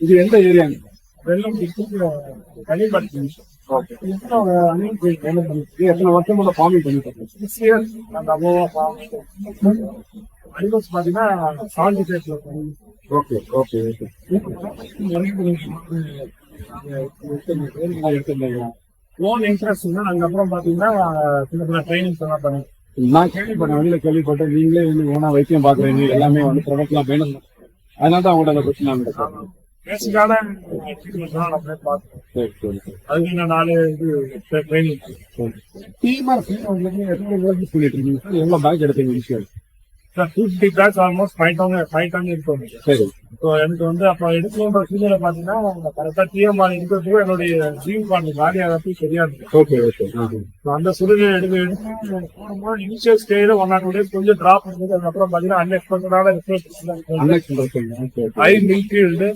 இது எந்த ஏரியா வெள்ளம் எத்தனை வருஷம் உள்ள ஃபார்மிங் பண்ணிட்டு பார்த்தீங்கன்னா செவன்டி ஃபைவ்ல okay okay okay loan interest அதுக்கப்புறம் பார்த்தீங்கன்னா சின்ன சின்ன ட்ரைனிங்ஸ் எல்லாம் பண்ணி நான் கேள்விப்பட்டேன் வெளியில கேள்விப்பட்டேன். நீங்களே வந்து ஓனா வைத்தியம் பாக்குறீங்க எல்லாமே வந்து ப்ரொடக்ட்லாம் வேணும். அதனால தான் அவங்கள்ட்ட அந்த கொஸ்டின் நான் பேசிக்கான சரி சரி சரி. அதுக்கு நான் நாலு இது ட்ரைனிங் டீமா உங்களுக்கு எத்தனை பண்ணிட்டு இருக்கீங்க? சார் எவ்வளவு பேக் எடுத்தீங்க two fifty bags almost five ton five ton இருக்கும் சரி. ஸோ எனக்கு வந்து அப்போ எடுக்கணுன்ற சூழ்நிலை பார்த்தீங்கன்னா கரெக்டாக டிஎம்ஆர் இருக்கிறதுக்கு என்னுடைய ஜீவ் பாண்டு காலி ஆகிறதுக்கு சரியா இருக்கு ஓகே ஓகே அந்த சூழ்நிலை எடுக்க எடுத்து போடும்போது இனிஷியல் ஸ்டேஜில் ஒன் ஆர் டூ டேஸ் கொஞ்சம் ட்ராப் இருந்தது. அதுக்கப்புறம் பார்த்தீங்கன்னா அன்எக்ஸ்பெக்டடான ரிசல்ட் மில்க் இருந்து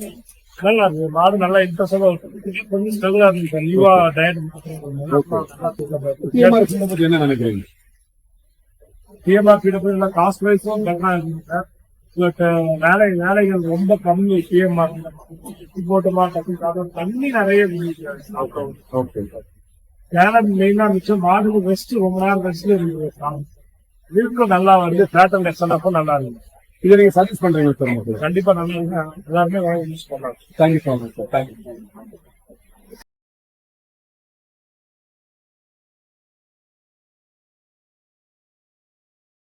நல்லா இருக்கு மாடு நல்லா இன்ட்ரெஸ்டாக கொஞ்சம் ஸ்ட்ரகிளா இருந்துச்சு. லிவா டயட் என்ன நினைக்கிறீங்க? டிஎம்ஆர் கிட்ட காஸ்ட் வைஸும் பெட்டரா இருக்கு சார். பட் வேலை வேலைகள் ரொம்ப கம்மி டிஎம்ஆர் போட்டுமா டக்கு தண்ணி நிறைய ஓகே வேலை மெயினா மிச்சம் மாடுக்கு ரெஸ்ட் ரொம்ப நேரம் ரெஸ்ட்ல இருக்கு மில்க்கும் நல்லா வருது பேட்டர்ன் எக்ஸல் நல்லா இருக்கு இதை நீங்க சஜஸ்ட் பண்றீங்க சார் கண்டிப்பா நல்லா எல்லாருமே யூஸ் பண்ணலாம். Thank you so much sir thank you